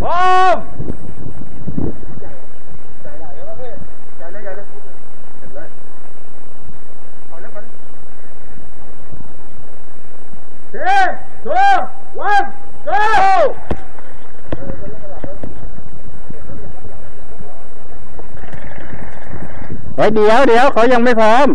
พร้อม เฮ้ยเดี๋ยวเดี๋ยวเขายังไม่พร้อม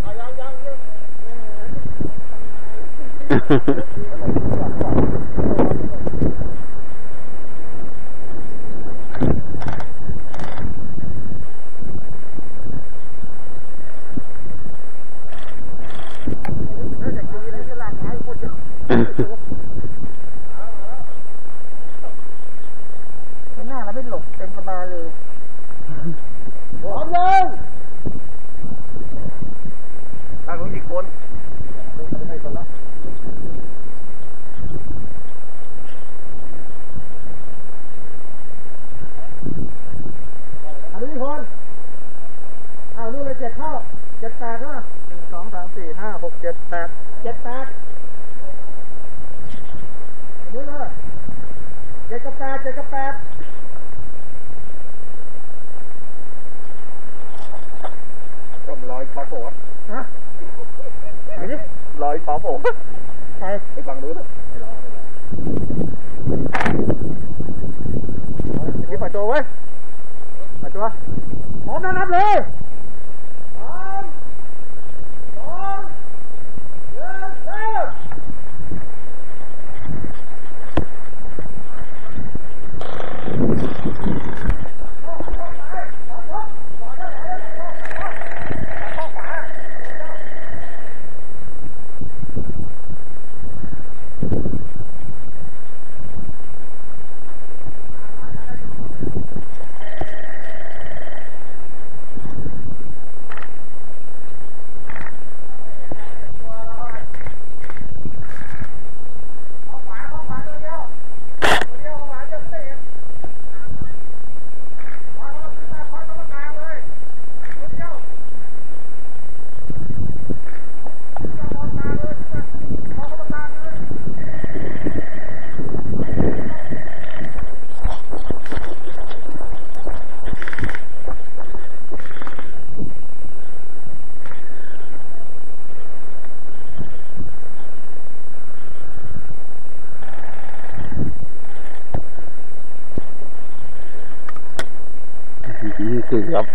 หน้าเราไม่หลบเต็มสบายเลยพร้อมยัง ตั้งของกี่คน อันนี้คนอ้าวนู่น เลยเจ็ดเข้าเจ็ดแปดนะหนึ่งสองสามสี่ห้าหกเจ็ดแปดเจ็ดแปดนู่นเลยเจ็ดกับแปดเจ็ดกับแปดผมร้อยป๊อปผมฮะไหนดิร้อยป๊อปผมไปไปฟังดูนะนี่ปล่อยตัวไว้ปล่อยตัวพร้อมนะนับเลยสามสองหนึ่งเริ่ม คือครับ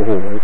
Oh, hồ hay